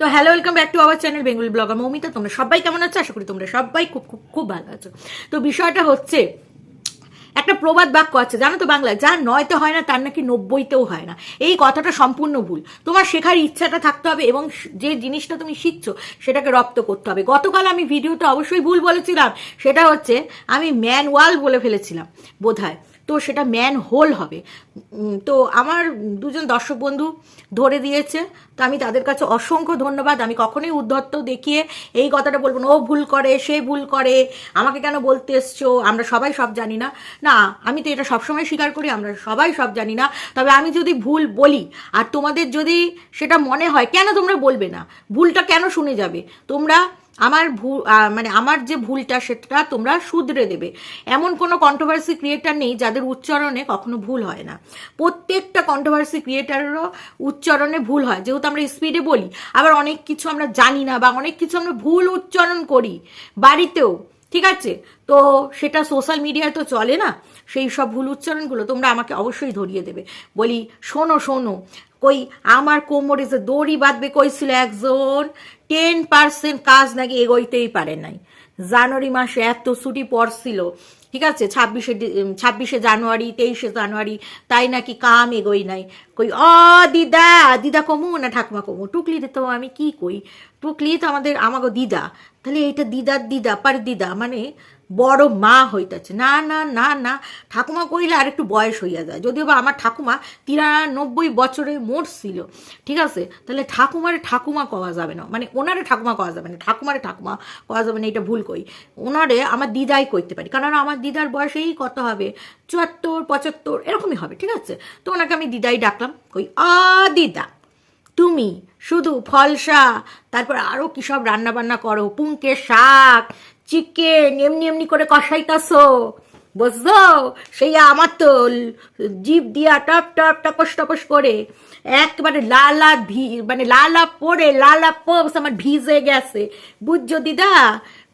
তো hello welcome back to our channel Bengal blogger Moumita তোমরা সবাই কেমন আছো? আশা করি তোমরা সবাই খুব খুব খুব ভালো আছো। তো বিষয়টা হচ্ছে, একটা প্রবাদ বাক্য আছে, জানো তো বাংলায়, যার নয়তে হয় না, তার নাকি নব্বইতেও হয় না। এই কথাটা সম্পূর্ণ ভুল। তোমার শেখার ইচ্ছাটা থাকতে হবে এবং যে জিনিসটা তুমি শিখছো, সেটাকে রপ্ত করতে হবে। গতকাল আমি ভিডিওতে অবশ্যই ভুল বলেছিলাম। সেটা হচ্ছে, আমি ম্যানওয়াল বলে ফেলেছিলাম, বোধহয়। তো সেটা ম্যান হোল হবে তো আমার দুজন দর্শক বন্ধু ধরে দিয়েছে, তো আমি তাদের কাছে অসংখ্য ধন্যবাদ। আমি কখনোই উদ্ধত্ত দেখিয়ে এই কথাটা বলব না, ও ভুল করে, সে ভুল করে, আমাকে কেন বলতে এসছো? আমরা সবাই সব জানি না। না, আমি তো এটা সবসময় স্বীকার করি, আমরা সবাই সব জানি না। তবে আমি যদি ভুল বলি, আর তোমাদের যদি সেটা মনে হয়, কেন তোমরা বলবে না? ভুলটা কেন শুনে যাবে? তোমরা আমার ভুল মানে আমার যে ভুলটা সেটা তোমরা শুধরে দেবে। এমন কোনো কন্ট্রোভার্সি ক্রিয়েটার নেই যাদের উচ্চারণে কখনো ভুল হয় না। প্রত্যেকটা কন্ট্রোভার্সি ক্রিয়েটারেরও উচ্চারণে ভুল হয়। যেহেতু আমরা স্পিডে বলি, আবার অনেক কিছু আমরা জানি না বা অনেক কিছু আমরা ভুল উচ্চারণ করি বাড়িতেও, ঠিক আছে? তো সেটা সোশ্যাল মিডিয়ায় তো চলে না। সেই সব ভুল উচ্চারণগুলো তোমরা আমাকে অবশ্যই ধরিয়ে দেবে। বলি, শোনো শোনো, কই, আমার কোমরে যে দড়ি বাঁধবে কইছিল একজন টেন পার্সেন্ট কাজ নাকি এগোইতেই পারে নাই। জানুয়ারি মাসে এত ছুটি পড়ছিল, ঠিক আছে? ছাব্বিশে ছাব্বিশে জানুয়ারি, তেইশে জানুয়ারি, তাই নাকি কাম এগোই নাই। কই, অ, দিদা দিদা কমু না ঠাকুমা কমু? টুকলি তো আমি কি কই? টুকলি তো আমাদের আমাকে দিদা। তাহলে এইটা দিদার দিদা পার দিদা মানে বড় মা হইতাছে। না না না না। ঠাকুমা কইলে আর একটু বয়স হইয়া যায়। যদিও বা আমার ঠাকুমা তিরানব্বই বছরে মরছিল। ঠিক আছে? তাহলে ঠাকুমারে ঠাকুমা কওয়া যাবে না। মানে ওনারে ঠাকুমা কওয়া যাবে না। ঠাকুমারে ঠাকুমা কওয়া যাবে না এটা ভুল কই। ওনারে আমার দিদাই কইতে পারি। কারণ আমার দিদার বয়স এই কত হবে? চুয়াত্তর, পঁচাত্তর, এরকমই হবে। ঠিক আছে? তো ওনাকে আমি দিদাই ডাকলাম। কই, আ, দিদা, তুমি শুধু ফলসা, তারপর আরও কী সব রান্নাবান্না করো? পুঙ্কে শাক চিকেন এমনি এমনি করে কষাইতাছো। বুঝছ? সেই আমার তো জিপ দিয়া টপ টপ, টপস টপস করে। একবারে লালা ভি মানে লালা পড়ে লালা পোস আমার ভিজে গেছে। বুঝছ দিদা?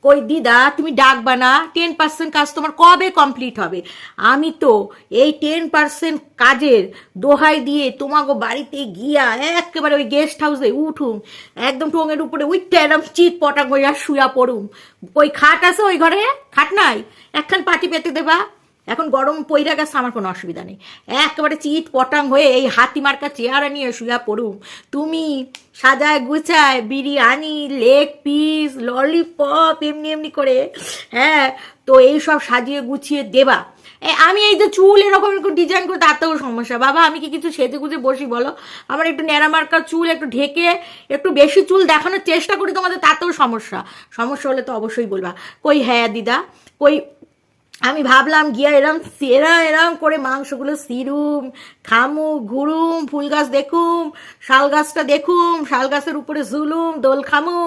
কই, দিদা, তুমি ডাকবা না। টেন পার্সেন্ট কাজ তোমার কবে কমপ্লিট হবে? আমি তো এই টেন পার্সেন্ট কাজের দোহাই দিয়ে তোমাকে বাড়িতে গিয়া একেবারে ওই গেস্ট হাউসে উঠুম, একদম টোঙের উপরে উঠতে এরম চিত পটা গইয়া শুয়া পড়ুম। ওই খাট আছে ওই ঘরে? খাট নাই? একখান পাটি পেতে দেবা? এখন গরম পইরা গেছে, আমার কোনো অসুবিধা নেই। একেবারে চিট পটাং হয়ে এই হাতি মার্কা চেয়ারে নিয়ে শুয়া পড়ুম। তুমি সাজায় গুছায় বিরিয়ানি লেগ পিস ললিপপ এমনি এমনি করে হ্যাঁ তো এই সব সাজিয়ে গুছিয়ে দেবা। আমি এই যে চুল এরকম এরকম ডিজাইন করে, তাতেও সমস্যা। বাবা, আমি কি কিছু সেজে গুজে বসি, বলো? আমার একটু ন্যাড়া মার্কা চুল একটু ঢেকে একটু বেশি চুল দেখানোর চেষ্টা করি তোমাদের, তাতেও সমস্যা। সমস্যা হলে তো অবশ্যই বলবা। কই হ্যাঁ দিদা? কই আমি ভাবলাম, গিয়া এরম, এরা এরম করে মাংসগুলো সিরুম খামু ঘুরুম, ফুল গাছ দেখুম, শাল গাছটা দেখুম, শাল গাছের উপরে ঝুলুম, দোল খামু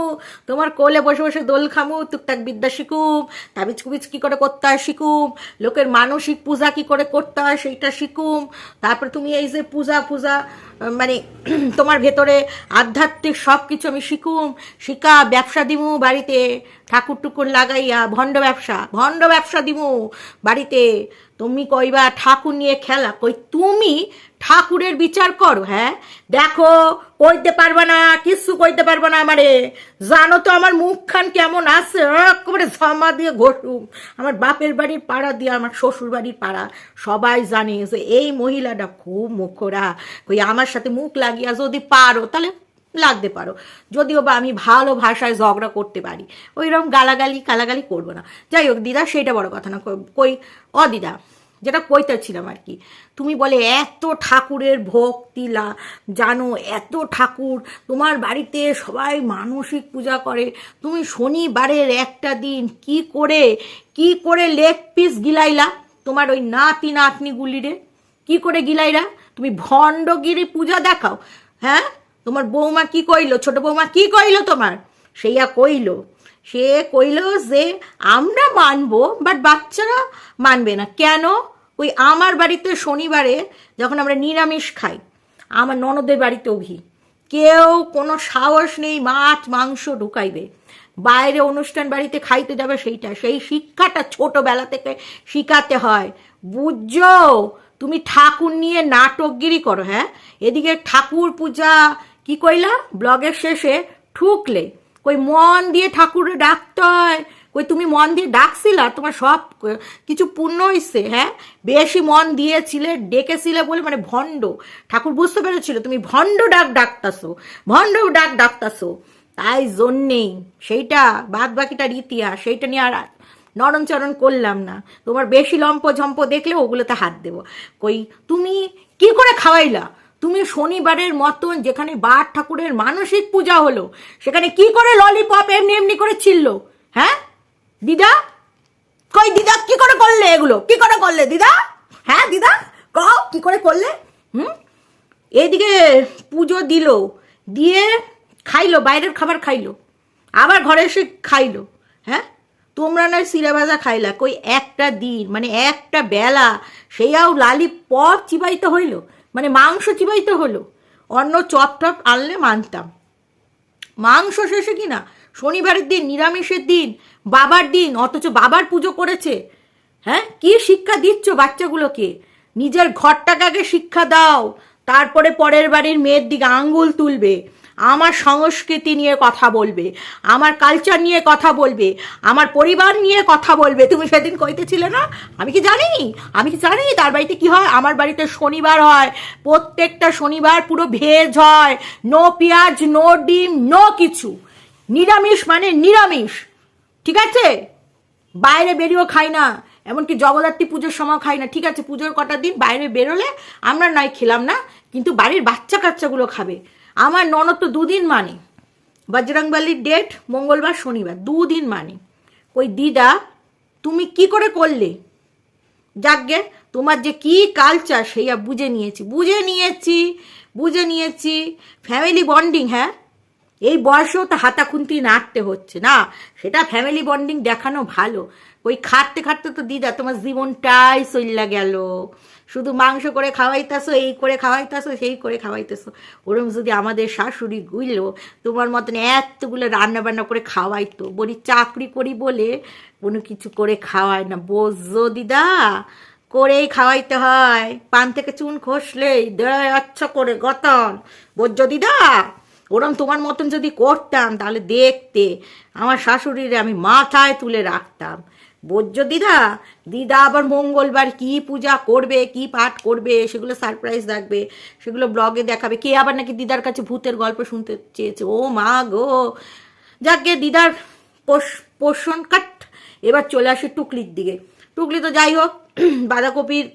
তোমার কোলে বসে বসে দোল খামু টুকটাক বিদ্যা শিখুম, তাবিজ কুবিজ কী করে করতে হয় শিখুম, লোকের মানসিক পূজা কী করে করতে হয় সেইটা শিখুম, তারপর তুমি এই যে পূজা পূজা মানে তোমার ভেতরে আধ্যাত্মিক সব কিছু আমি শিখুম, শিখা, ব্যবসা দিমু বাড়িতে ঠাকুর টুকুর লাগাইয়া, ভণ্ড ব্যবসা ভণ্ড ব্যবসা দিমু। বাড়িতে, তুমি কইবা ঠাকুর নিয়ে খেলা, কই তুমি ঠাকুরের বিচার করো হ্যাঁ? দেখো, কইতে পারবা না, কিচ্ছু কইতে পারবা না আমারে। জানো তো আমার মুখখান কেমন আছে, একেবারে জামা দিয়ে ঘষুম আমার বাপের বাড়ির পাড়া দিয়ে, আমার শ্বশুর বাড়ির পাড়া, সবাই জানে যে এই মহিলাটা খুব মুখরা। কই আমার সাথে মুখ লাগিয়া যদি পারো, তাহলে লাগতে পারো। যদিও বা আমি ভালো ভাষায় ঝগড়া করতে পারি। ওইরকম গালাগালি, কালাগালি করব না। যাই হোক, দিদা সেটা বড় কথা না। কই- কই অ, দিদা, যেটা কইতেছিলাম আর কি। তুমি বলে, এত ঠাকুরের ভক্তি লা জানো, এত ঠাকুর। তোমার বাড়িতে সবাই মানসিক পূজা করে। তুমি শনিবারের একটা দিন কি করে কি করে লেগ পিস গিলাইলা? তোমার ওই নাতি নাতনিগুলিরে। কি করে গিলাইরা? তুমি ভণ্ডগিরি পূজা দেখাও। হ্যাঁ? তোমার বৌমা কি কইলো? ছোট বৌমা কি কইলো তোমার? সেইয়া কইলো। সে কইলো যে, আমরা মানবো বাট বাচ্চারা মানবে না। কেন? ওই আমার বাড়িতে শনিবারে যখন আমরা নিরামিষ খাই, আমার ননদের বাড়িতেও ঘি। কেউ কোনো সাহস নেই মাছ, মাংস ঢুকাইবে। বাইরে অনুষ্ঠান বাড়িতে খাইতে যাবে সেইটা। সেই শিক্ষাটা ছোটবেলা থেকে শিখাতে হয়। বুঝছ? তুমি ঠাকুর নিয়ে নাটকগিরি করো হ্যাঁ? এদিকে ঠাকুর পূজা কি কইলা? ব্লগের শেষে ঠুকলে। কই, মন দিয়ে ঠাকুরে ডাকতে হয়। কই, তুমি মন দিয়ে ডাকছিলা? তোমার সব কিছু পূর্ণ হয়েছে হ্যাঁ? বেশি মন দিয়েছিলে, ডেকেছিলে বলে মানে ভণ্ড। ঠাকুর বুঝতে পেরেছিল, তুমি ভণ্ড ডাক ডাকতাছো, ভণ্ড ডাক ডাকতাছো। তাই জন্যেই সেইটা বাদ বাকিটার ইতিহাস, সেইটা নিয়ে আর নরমচরণ করলাম না। তোমার বেশি লম্প ঝম্প দেখলে ওগুলোতে হাত দেবো। কই, তুমি কি করে খাওয়াইলা? তুমি শনিবারের মতন যেখানে বার ঠাকুরের মানসিক পূজা হলো, সেখানে কি করে ললিপপ এমনি এমনি করে ছিল হ্যাঁ? দিদা? কই দিদা, কি করে করলে এগুলো? কি করে করলে দিদা? হ্যাঁ দিদা? কও, কি করে করলে? হুম? এইদিকে পুজো দিল, দিয়ে খাইলো, বাইরের খাবার খাইলো, আবার ঘরে এসে খাইলো হ্যাঁ? তোমরা নয় সিরা ভাজা খাইলা? কই একটা দিন মানে একটা বেলা সেইয়াও লালি পপ চিবাইতে হইল। মানে মাংস চিবাইতে হলো। অন্য চপ টপ আনলে মানতাম। মাংস শেষে কি না? শনিবারের দিন, নিরামিষের দিন, বাবার দিন, অথচ বাবার পুজো করেছে। হ্যাঁ? কি শিক্ষা দিচ্ছ বাচ্চাগুলোকে? নিজের ঘরটাকে আগে শিক্ষা দাও, তারপরে পরের বাড়ির মেয়ের দিকে আঙ্গুল তুলবে। আমার সংস্কৃতি নিয়ে কথা বলবে, আমার কালচার নিয়ে কথা বলবে, আমার পরিবার নিয়ে কথা বলবে। তুমি সেদিন কইতেছিলে না? আমি কি জানি আমি কি জানি তার বাড়িতে কি হয়? আমার বাড়িতে শনিবার হয়। প্রত্যেকটা শনিবার পুরো ভেজ হয়। নো পেঁয়াজ নো ডিম নো কিছু। নিরামিষ মানে নিরামিষ। ঠিক আছে? বাইরে বেরিয়েও খাই না। এমনকি জগদ্ধাত্রী পুজোর সময় খাই না। ঠিক আছে, পুজোর কটা দিন বাইরে বেরোলে আমরা নয় খেলাম না, কিন্তু বাড়ির বাচ্চা কাচ্চাগুলো খাবে। আমার ননদ তো দুদিন মানে। বজরংবলির ডেট মঙ্গলবার, শনিবার, দুদিন মানে। ওই দিদা, তুমি কি করে করলে? যাকগে, তোমার যে কি কালচার সেইয়া বুঝে নিয়েছি বুঝে নিয়েছি বুঝে নিয়েছি। ফ্যামিলি বন্ডিং হ্যাঁ? এই বয়সেও তো হাতাখুন্তি নাড়তে হচ্ছে, না? সেটা ফ্যামিলি বন্ডিং দেখানো ভালো। ওই খাটতে খাটতে তো দিদা, তোমার জীবনটাই চইল্লা গেল। শুধু মাংস করে খাওয়াইতেছো, এই করে খাওয়াইতেছো, সেই করে খাওয়াইতেছো। ওরম যদি আমাদের শাশুড়ি গুলো তোমার মতন এতগুলো রান্না বান্না করে খাওয়াইতো, বলি চাকরি করি বলে কোনো কিছু করে খাওয়ায় না। বোঝো দিদা, করেই খাওয়াইতে হয়। পান থেকে চুন খসলেই, দেয় আচ্ছা করে গতন। বোঝো দিদা? ওরম তোমার মতন যদি করতাম, তাহলে দেখতে আমার শাশুড়িরে আমি মাথায় তুলে রাখতাম। বোঝো দিদা দিদা আবার মঙ্গলবার কি পূজা করবে, কি পাঠ করবে, সেগুলো সারপ্রাইজ রাখবে, সেগুলো ব্লগে দেখাবে। কে আবার নাকি দিদার কাছে ভূতের গল্প শুনতে চেয়েছে? ও মা গো। যাক যাকে দিদার পোষ, পোষণ কাট এবার চলে আসে টুকলির দিকে। টুকলি তো যাই হোক, বাঁধাকপির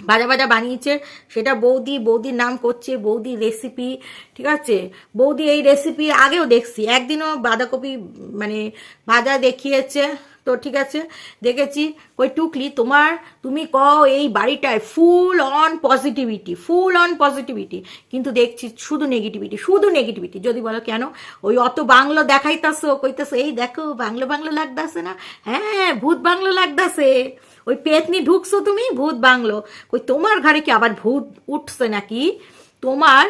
ভাজা ভাজা বানিয়েছে, সেটা বৌদি, বৌদির নাম করছে, বৌদি রেসিপি ঠিক আছে? বৌদি এই রেসিপি আগেও দেখছি, একদিনও বাঁধাকপি মানে ভাজা দেখিয়েছে। তো ঠিক আছে, দেখেছি। ওই টুকলি তোমার, তুমি কও এই বাড়িটায় full on positivity full on positivity কিন্তু দেখছি শুধু নেগেটিভিটি শুধু নেগেটিভিটি যদি বলো কেন? ওই অত বাংলো দেখাইতাছো, কইতাছো, এই দেখো, বাংলো বাংলো লাগতাছে না? হ্যাঁ ভূত বাংলো লাগতাছে। ওই পেতনি ঢুকছো তুমি, ভূত বাংলো। কই, তোমার ঘরে কি আবার ভূত উঠছে নাকি? তোমার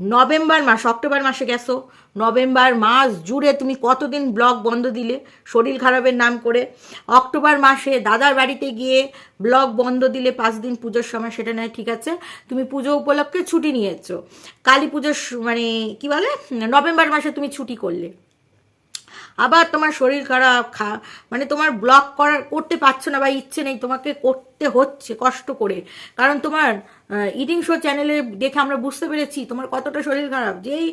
নভেম্বর মাস, অক্টোবর মাসে গেছো। নভেম্বর মাস জুড়ে তুমি কতদিন ব্লগ বন্ধ দিলে? শরীর খারাপের নাম করে। অক্টোবর মাসে দাদার বাড়িতে গিয়ে ব্লগ বন্ধ দিলে পাঁচ দিন পুজোর সময়, সেটা নয়, ঠিক আছে? তুমি পুজো উপলক্ষে ছুটি নিয়েছো। কালী পুজোর মানে কি বলে? নভেম্বর মাসে তুমি ছুটি করলে। আবার তোমার শরীর খারাপ, খা মানে তোমার ব্লক করার করতে পারছ না বা ইচ্ছে নেই, তোমাকে করতে হচ্ছে কষ্ট করে। কারণ তোমার ইডিং শো চ্যানেলে দেখে আমরা বুঝতে পেরেছি তোমার কতটা শরীর খারাপ। যেই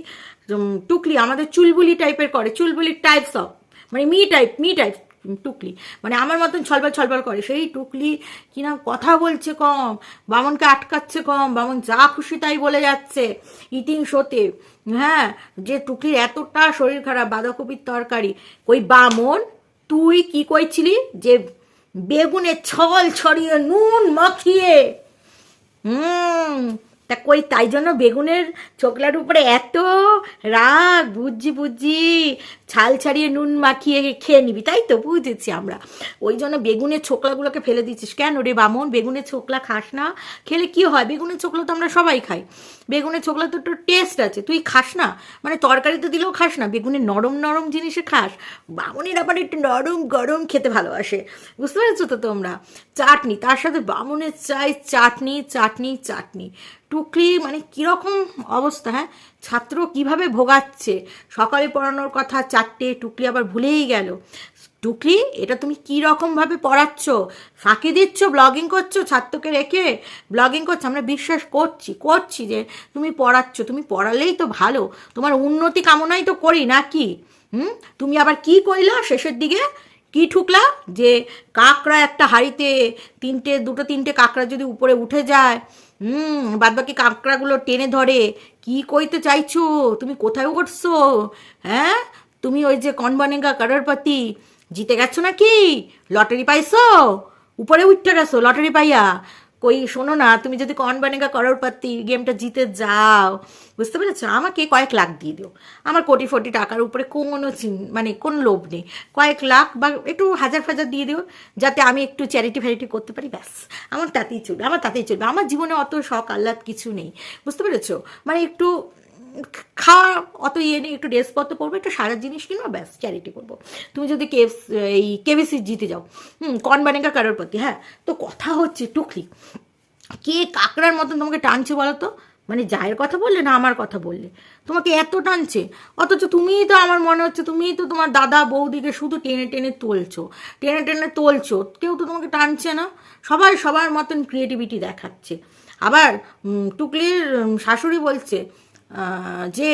টুকলি আমাদের চুলবুলি টাইপের করে চুলবুলি টাইপস অফ মানে মি টাইপ মি টাইপ টুকলি। মানে আমার মতন ছলবল ছলবল করে। সেই টুকলি কিনা কথা বলছে কম, বামনকে আটকাচ্ছে কম, বামন যা খুশি তাই বলে যাচ্ছে, ইটিং শোতে। হ্যাঁ যে টুকলির এতটা শরীর খারাপ, বাঁধাকপির তরকারি। ওই বামন, তুই কি কইছিলি? যে বেগুনের ছল ছড়িয়ে নুন মাখিয়ে। হুম, তা কই তাই জন্য বেগুনের ছোকলার উপরে এত রাগ? বুঝছি বুঝছি। ছাল ছাড়িয়ে নুন মাখিয়ে খেয়ে নিবি, তাই তো বুঝেছি আমরা। ওই জন্য বেগুনের ছোকলাগুলোকে ফেলে দিচ্ছিস। কেন রে বামন? বেগুনের ছোকলা খাস না? খেলে কি হয়? বেগুনের ছোকলা তো আমরা সবাই খাই। বেগুনের ছোকলা তো একটু টেস্ট আছে। তুই খাস না? মানে তরকারিতে দিলেও খাস না? বেগুনের নরম নরম জিনিসে খাস? বামনের আবার একটু নরম গরম খেতে ভালোবাসে। বুঝতে পেরেছ তো তোমরা? চাটনি, তার সাথে বামনের চাই চাটনি চাটনি চাটনি। টুকরি মানে কীরকম অবস্থা হ্যাঁ? ছাত্র কীভাবে ভোগাচ্ছে? সকালে পড়ানোর কথা চারটে টুকলি আবার ভুলেই গেল। টুকলি, এটা তুমি কী রকমভাবে পড়াচ্ছ? ফাঁকি দিচ্ছ? ব্লগিং করছ? ছাত্রকে রেখে ব্লগিং করছ? আমরা বিশ্বাস করছি করছি যে তুমি পড়াচ্ছ। তুমি পড়ালেই তো ভালো। তোমার উন্নতি কামনাই তো করি, নাকি? হুম? তুমি আবার কি কইলা শেষের দিকে? কি ঠুকলা যে কাকড়া একটা হাড়িতে তিনটে, দুটো তিনটে কাকড়া যদি উপরে উঠে যায়? হুম বাদ বাকি কাঁকড়াগুলো টেনে ধরে। কি কইতে চাইছো? তুমি কোথায় উঠছো? হ্যাঁ? তুমি ওই যে কনবানেঙ্গা কারারপাতি, জিতে গেছো নাকি? লটারি পাইছো? উপরে উঠতে গেছো, লটারি পাইয়া। কই, শোনো না, তুমি যদি কন বানেগা পারতি গেমটা জিতে যাও, বুঝতে পেরেছ? আমাকে কয়েক লাখ দিয়ে দিও। আমার কোটি ফোটি টাকার উপরে কোনো চিন- মানে কোনো লোভ নেই। কয়েক লাখ বা একটু হাজার ফাজার দিয়ে দিও, যাতে আমি একটু চ্যারিটি ফ্যারিটি করতে পারি, ব্যাস। আমার তাতেই চলবে, আমার তাতেই চলবে। আমার জীবনে অত শখ, আহ্লাদ কিছু নেই। বুঝতে পেরেছ? মানে একটু খাওয়া, অত ইয়ে নেই, একটু ড্রেসপত্র পরবো, একটু সারা জিনিস কিনবো, ব্যাস চ্যারিটি করব। তুমি যদি কেফ, এই কেবিসি জিতে যাও, হুম কন বানেগা কারোর প্রতি হ্যাঁ তো কথা হচ্ছে টুকলি কে কাকড়ার মতন তোমাকে টানছে বলো তো? মানে যায়ের কথা বললে না আমার কথা বললে? তোমাকে এত টানছে, অথচ তুমিই তো আমার মনে হচ্ছে, তুমিই তো তোমার দাদা বৌদিকে শুধু টেনে টেনে তোলছো, টেনে টেনে তোলছো, কেউ তো তোমাকে টানছে না। সবাই সবার মতন ক্রিয়েটিভিটি দেখাচ্ছে। আবার টুকলির শাশুড়ি বলছে যে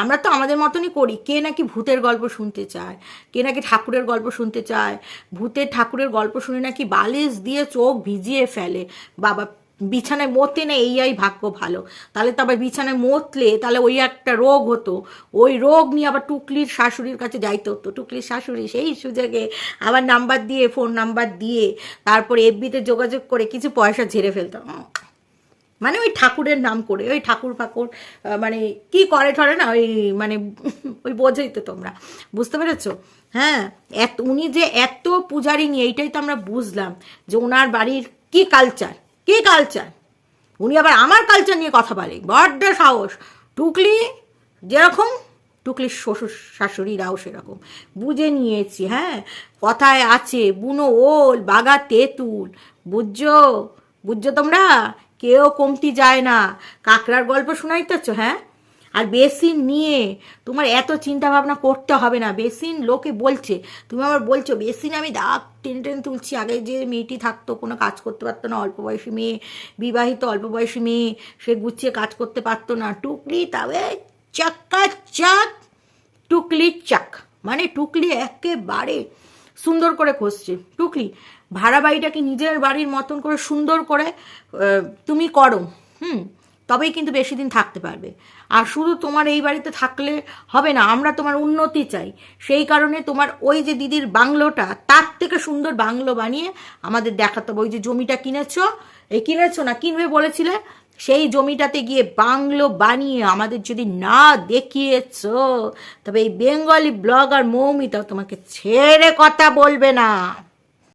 আমরা তো আমাদের মতনই করি। কে নাকি ভূতের গল্প শুনতে চায়? কে নাকি ঠাকুরের গল্প শুনতে চায়? ভূতের ঠাকুরের গল্প শুনে নাকি বালিশ দিয়ে চোখ ভিজিয়ে ফেলে। বাবা বিছানায় মতে না এই এই ভাগ্য ভালো। তাহলে তো আবার বিছানায় মতলে তাহলে ওই একটা রোগ হতো। ওই রোগ নিয়ে আবার টুকলির শাশুড়ির কাছে যাইতে হতো। টুকলির শাশুড়ি সেই সুযোগে আবার নাম্বার দিয়ে ফোন নাম্বার দিয়ে তারপরে এফবিতে যোগাযোগ করে কিছু পয়সা ঝেড়ে ফেলতো। উম, মানে ওই ঠাকুরের নাম করে, ওই ঠাকুর ফাকুর মানে কি করে ঠরে না, ওই মানে ওই বোঝোই তো তোমরা। বুঝতে পেরেছ? হ্যাঁ এত, উনি যে এত পূজারি নিয়ে, এইটাই তো আমরা বুঝলাম যে ওনার বাড়ির কি কালচার কি কালচার উনি আবার আমার কালচার নিয়ে কথা বলে, বড্ড সাহস। টুকলি যেরকম টুকলির শ্বশুর শাশুড়িরাও সেরকম। বুঝে নিয়েছি হ্যাঁ? কথায় আছে, বুনো ওল, বাগা তেঁতুল, বুঝছ? বুঝছ তোমরা? কেউ কমতি যায় না। কাকড়ার গল্প শোনাইতেছ হ্যাঁ? আর বেসিন নিয়ে তোমার এত চিন্তা ভাবনা করতে হবে না। বেসিন লোকে বলছে, তুমি আবার বলছো বেসিন আমি দাগ টেনে টেনে তুলছি। আগে যে মেয়েটি থাকতো, কোনো কাজ করতে পারতো না, অল্প বয়সী মেয়ে, বিবাহিত অল্প বয়সী মেয়ে, সে গুছিয়ে কাজ করতে পারতো না। টুকলি তবে চাক্কা চাক টুকলি চাক। মানে টুকলি একেবারে সুন্দর করে খসছে টুকলি ভাড়া বাড়িটাকে নিজের বাড়ির মতন করে সুন্দর করে তুমি করো, হুম, তবেই কিন্তু বেশি দিন থাকতে পারবে। আর শুধু তোমার এই বাড়িতে থাকলে হবে না, আমরা তোমার উন্নতি চাই। সেই কারণে তোমার ওই যে দিদির বাংলোটা, তার থেকে সুন্দর বাংলো বানিয়ে আমাদের দেখাতে হবে। ওই যে জমিটা কিনেছো, এই কিনেছো না, কিনবে বলেছিলে? সেই জমিটাতে গিয়ে বাংলো বানিয়ে আমাদের যদি না দেখিয়েছ, তবে এই বেঙ্গলি ব্লগার মৌমিতা তোমাকে ছেড়ে কথা বলবে না।